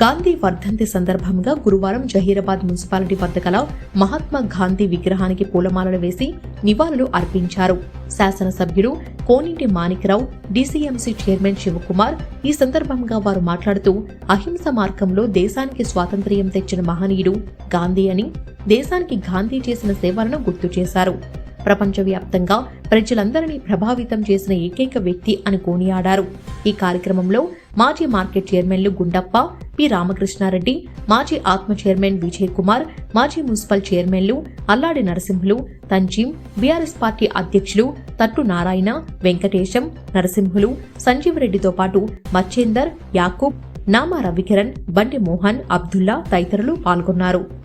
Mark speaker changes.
Speaker 1: గాంధీ వర్ధంతి సందర్భంగా గురువారం జహీరాబాద్ మున్సిపాలిటీ వద్ద గల మహాత్మా గాంధీ విగ్రహానికి పూలమాలలు వేసి నివాళులు అర్పించారు. శాసనసభ్యుడు కోనింటి మాణిక్రావు డీసీఎంసీ చైర్మన్ శివకుమార్ ఈ సందర్భంగా వారు మాట్లాడుతూ అహింస మార్గంలో దేశానికి స్వాతంత్ర్యం తెచ్చిన మహనీయుడు గాంధీ అని దేశానికి గాంధీ చేసిన సేవలను గుర్తు చేశారు. ప్రపంచవ్యాప్తంగా ప్రజలందరినీ ప్రభావితం చేసిన ఏకైక వ్యక్తి అని కొనియాడారు. ఈ కార్యక్రమంలో మాజీ మార్కెట్ చైర్మన్లు గుండప్ప పి. రామకృష్ణారెడ్డి మాజీ ఆత్మ చైర్మన్ విజయ్ కుమార్ మాజీ మున్సిపల్ చైర్మన్లు అల్లాడి నరసింహులు తంజీం బీఆర్ఎస్ పార్టీ అధ్యక్షులు తట్టు నారాయణ వెంకటేశం నరసింహులు సంజీవరెడ్డితో పాటు మచ్చేందర్ యాకూబ్ నామా రవికిరణ్ బండి మోహన్ అబ్దుల్లా తదితరులు పాల్గొన్నారు.